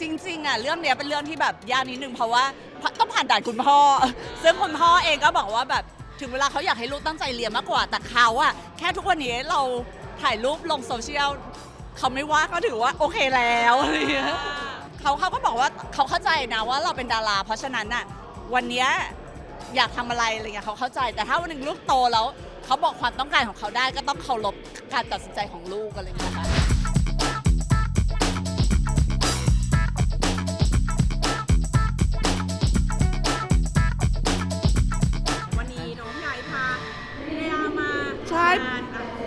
จริงๆอะเรื่องเนี้ยเป็นเรื่องที่แบบยากนิดนึงเพราะว่าต้องผ่านด่านคุณพ่อ ซึ่งคุณพ่อเองก็บอกว่าแบบถึงเวลาเขาอยากให้ลูกตั้งใจเรียนมากกว่าแต่เขาอะแค่ทุกวันนี้เราถ่ายรูปลงโซเชียลเขาไม่ว่าก็ถือว่าโอเคแล้วอะไรเงี้ยเขาเขาก็บอกว่าเขาเข้าใจนะว่าเราเป็นดารา เพราะฉะนั้นน่ะวันเนี้ยอยากทำอะไรอะไรเงี้ยเขาเข้าใจแต่ถ้าวันหนึ่งลูกโตแล้วเขาบอกความต้องการของเขาได้ก็ต้องเคารพการตัดสินใจของลูกอะไรอย่างเงี้ยค่ะ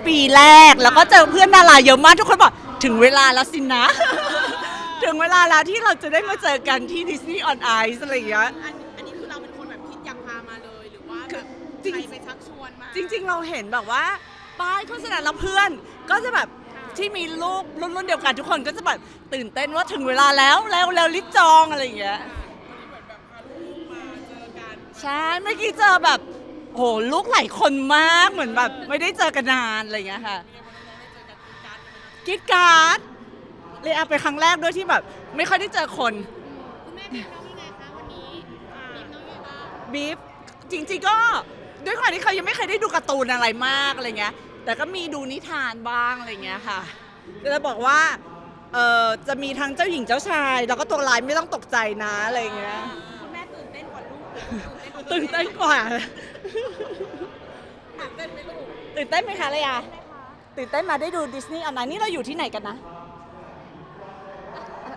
ปีแรก แล้วก็เจอเพื่อนดาราเยอะมากทุกคนบอกถึงเวลาแล้วสินะ ถึงเวลาแล้วที่เราจะได้มาเจอกันที่ Disney on Ice อะไรอย่างเงี้ย อันอันนี้คือเราเป็นคนแบบคิดอยากพามาเลยหรือว่าคืแบอบจริง ใครไปชักชวนมาจริง ๆ เราเห็นแบบว่าป้ายโฆษณาแล้วเพื่อน ก็จะแบบค่ะที่มีลูกรุ่นรุ่นเดียวกันทุกคนก็จะแบบตื่นเต้นว่าถึงเวลาแล้วแล้วแล้วรีบจองอะไรอย่างเงี้ยวันนี้เหมือนแบบพาลูกๆมาเจอกัน ใช่เมื่อกี้เจอแบบ โหลูกหลายคนมากเหมือนแบบไม่ได้เจอกันนานอะไรอย่างเงี้ยค่ะเป็นไงวันน้องๆได้เจอกันการดกันไหมคะกิดการ์ดเลยอาเป็นครั้งแรกด้วยที่แบบ ไม่ค่อยได้เจอคนคุณแม่เป็นน้องยังไงคะวันนี้มีน้องยังไงบ้างบีฟจริงๆก็ด้วยความที่เขายังไม่เคยได้ดูการ์ตูนอะไรมากอะไรเงี้ย แต่ก็มีดูนิทานบ้างอะไรเงี้ยค่ะจะบอกว่าเออจะมีทั้งเจ้าหญิงเจ้าชาย แล้วก็ตัวร้ายไม่ต้องตกใจนะอะไรเงี้ย คุณแม่ตื่นเต้นกว่าลูก ตื่นเต้นกว่า ตื่นเต้นไหมลูกตื่นเต้นไหมคะเลยอาตื่นเต้นมาได้ดูดิสนีย์ออนไลน์นี่เราอยู่ที่ไหนกันนะ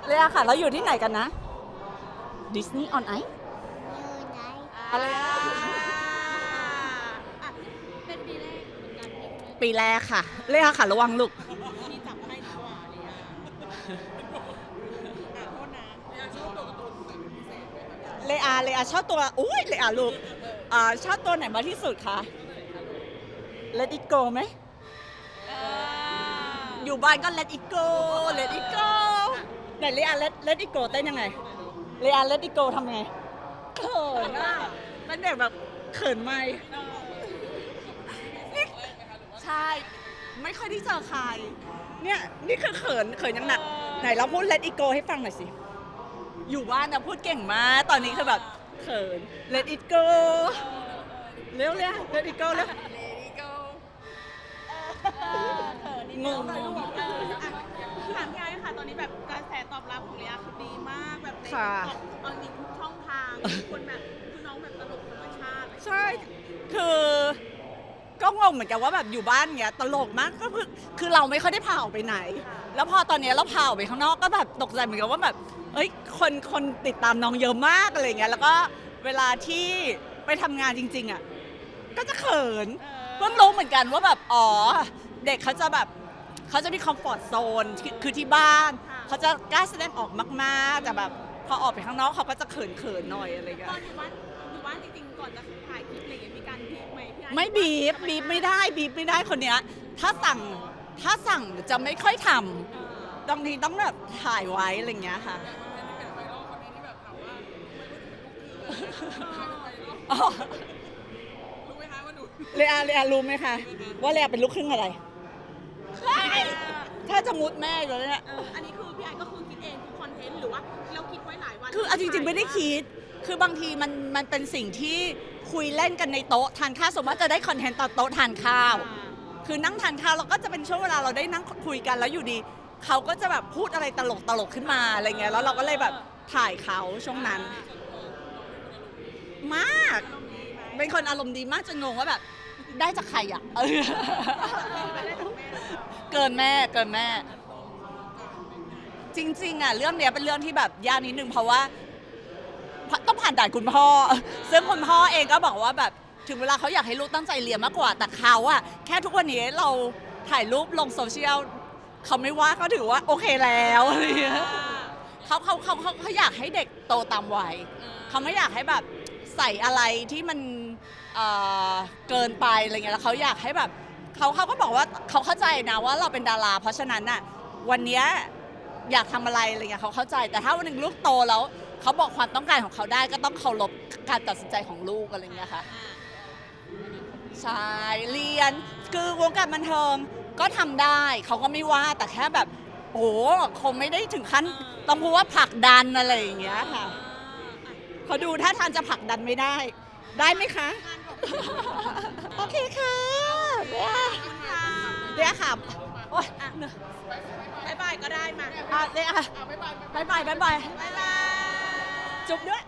เลยอาค่ะ เราอยู่ที่ไหนกันนะดิสนีย์ออนไออะไรนะอะเป็นปีแรกเหมือนกันที่คุณแม่ปีแรกค่ะเลยอาค่ะ ระวังลูกที่จับให้ดีกว่าเนี่ยอะ ชอบตัวอุ้ยเลอาลูกอ่าชอบตัวไหนมากที่สุดคะ Let it go ไหมอยู่บ้านก็ Let it go Let it go ไหนเลอา Let Let it go เต้นยังไงเลอา Let it go ทำไงเขินอะเป็นเด็กแบบเขินไหมนี่ใช่ไม่ค่อยได้เจอใคร เนี่ยนี่คือเขินเขินยังหนัก ไหนเราพูด Let it go ให้ฟังหน่อยสิอยู่บ้านนะพูดเก่งมากตอนนี้คือแบบ เขิน Let it go เร็วเลย Let it go เร็วงง ถามพี่ไอ้ค่ะ ตอนนี้แบบกระแสตอบรับของเรียคือดีมากแบบในค่ะเอาจริงทุกช่องทางคนแบบคือน้องแบบตลกธรรมชาติ ใช่ คือก็ งงเหมือนกันว่าแบบอยู่บ้านเนี้ยตลกมากก็คือคือเราไม่ค่อยได้พาออกไปไหน แล้วพอตอนเนี้ยเราพาออกไปข้างนอกก็แบบตกใจเหมือนกันว่าแบบเอ้ยคนคนติดตามน้องเยอะมากอะไรเงี้ยแล้วก็เวลาที่ไปทำงานจริง ๆอะก็จะเขิน เพิ่งรู้เหมือนกันว่าแบบ อ๋อ เด็กเขาจะแบบเขาจะมีคอมฟอร์ทโซนคือที่บ้านเขาจะกล้าแสดงออกมากๆ แต่แบบ พอออกไปข้างนอกเขาก็จะเขินๆหน่อยอะไรเงี้ยตอนอยู่บ้านอยู่บ้านจริงๆก่อนจะถ่ายคลิปอะไรอย่างเงี้ยมีการบีบไหมพี่ ไอ้ไม่บีบบีบไม่ได้บีบไม่ได้คนเนี้ยถ้าสั่งถ้าสั่งจะไม่ค่อยทำบางทีต้องแบบถ่ายไว้อะไรอย่างเงี้ยค่ะ อ๋อรู้ไหมคะว่าหนูเลอาเลอารู้ไหมคะว่าเลอาเป็นลูกครึ่งอะไรใช่ถ้าจะมุดแม่อยู่แล้วเนี่ยเอออันนี้คือพี่ไอ้ก็คือคิดเองทุกคอนเทนต์หรือว่าเราคิดไว้หลายวันคือเอาจริงๆไม่ได้คิด คือบางทีมันมันเป็นสิ่งที่คุยเล่นกันในโต๊ะทานข้าวสมมติว่าจะได้คอนเทนต์ตอนโต๊ะทานข้าว คือนั่งทานข้าวเราก็จะเป็นช่วงเวลาเราได้นั่งคุยกันแล้วอยู่ดี เขาก็จะแบบพูดอะไรตลกตลกๆขึ้นมาอะไรเงี้ยแล้วเราก็เลยแบบถ่ายเขาช่วงนั้น มาก เป็นคนอารมณ์ดีมากจนงงว่าแบบ ได้จากใครอะเออเกินแม่เกินแม่ จริง ๆอะเรื่องเนี้ยเป็นเรื่องที่แบบยากนิดนึงเพราะว่า ต้องผ่านด่านคุณพ่อ ซึ่งคุณพ่อเองก็บอกว่าแบบถึงเวลาเขาอยากให้ลูกตั้งใจเรียนมากกว่า แต่เขาอะแค่ทุกวันนี้เราถ่ายรูปลงโซเชียลเขาไม่ว่าก็ถือว่าโอเคแล้วอะไรเงี้ยเขาเขาเขาเขาเขาอยากให้เด็กโตตามวัยเขาไม่อยากให้แบบใส่อะไรที่มันเอ่อเกินไปอะไรเงี้ยแล้วเขาอยากให้แบบเขาเขาก็บอกว่าเขาเข้าใจนะว่าเราเป็นดารา เพราะฉะนั้นน่ะวันเนี้ยอยากทำอะไรอะไรเงี้ยเขาเข้าใจแต่ถ้าวันหนึ่งลูกโตแล้ว เขาบอกความต้องการของเขาได้ก็ต้องเคารพการตัดสินใจของลูกอะไรเงี้ยค่ะใช่เรียนคือวงการบันเทิงก็ทำได้เขาก็ไม่ว่าแต่แค่แบบโอ้โหคงไม่ได้ถึงขั้นต้องพูดว่าผลักดันอะไรอย่างเงี้ยค่ะเขาดูท่าทางจะผลักดันไม่ได้ ได้ไหมคะ โอเคค่ะเดี๋ยวค่ะเดี๋ยวค่ะโอ๊ยบายบายก็ได้มาอะเดี๋ยวอะบายบายบายบายบายบาย จุ๊บด้วย